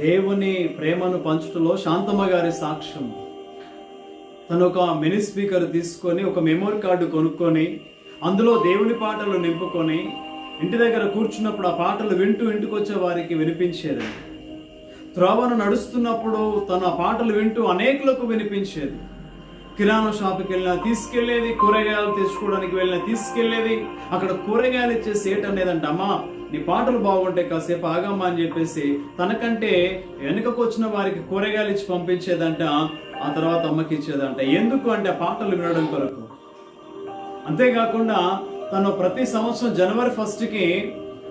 దేవుని ప్రేమను పంచుటలో శాంతమ్మ గారి సాక్ష్యం. తను ఒక మినీ స్పీకర్ తీసుకొని ఒక మెమరీ కార్డు కొనుక్కొని అందులో దేవుని పాటలు నింపుకొని ఇంటి దగ్గర కూర్చున్నప్పుడు ఆ పాటలు వింటూ ఇంటికి వచ్చే వారికి వినిపించేది. త్రోవను నడుస్తున్నప్పుడు తన పాటలు వింటూ అనేకులకు వినిపించేది. కిరాణా షాప్కి వెళ్ళినా తీసుకెళ్ళేది కూరగాయలు తెచ్చుకోవడానికి వెళ్ళినా తీసుకెళ్ళేది అక్కడ కూరగాయలు ఇచ్చే సేట్ అనేదంట అమ్మా నీ పాటలు బాగుంటాయి కాసేపు ఆగమ్మా అని చెప్పేసి తనకంటే వెనుకకు వచ్చిన వారికి కూరగాయలు ఇచ్చి పంపించేదంట ఆ తర్వాత అమ్మకి ఇచ్చేదంట. ఎందుకు అంటే ఆ పాటలు వినడం కొరకు. అంతేకాకుండా తను ప్రతి సంవత్సరం జనవరి ఫస్ట్కి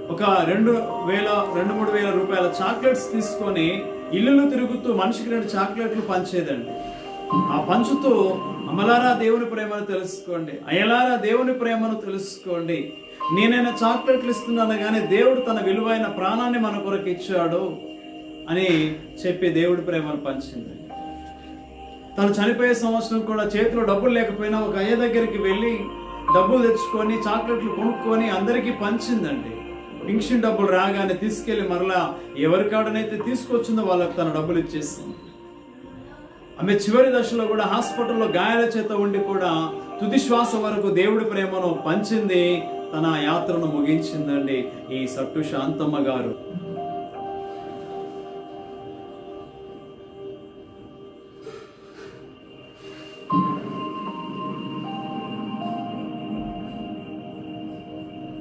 ఒక రెండు వేల రెండు మూడు వేల రూపాయల చాక్లెట్స్ తీసుకొని ఇల్లులు తిరుగుతూ మనిషికి రెండు చాక్లెట్లు పంచేదండి ఆ పంచుతూ అమలారా దేవుని ప్రేమను తెలుసుకోండి అయలారా దేవుని ప్రేమను తెలుసుకోండి. నేనైనా చాక్లెట్లు ఇస్తున్నాను కానీ దేవుడు తన విలువైన ప్రాణాన్ని మన కొరకు ఇచ్చాడు అని చెప్పి దేవుడి ప్రేమను పంచింది. తను చనిపోయే సంవత్సరం కూడా చేతిలో డబ్బులు లేకపోయినా ఒక అయ్య దగ్గరికి వెళ్ళి డబ్బులు తెచ్చుకొని చాక్లెట్లు కొనుక్కొని అందరికీ పంచిందండి. పింక్షన్ డబ్బులు రాగానే తీసుకెళ్ళి మరలా ఎవరికాడనైతే తీసుకొచ్చిందో వాళ్ళకి తన డబ్బులు ఇచ్చేసింది. ఆమె చివరి దశలో కూడా హాస్పిటల్లో గాయాల చేత ఉండి కూడా తుది శ్వాస వరకు దేవుడి ప్రేమను పంచింది. తన యాత్రను ముగించిందండి ఈ సట్టు శాంతమ్మ గారు.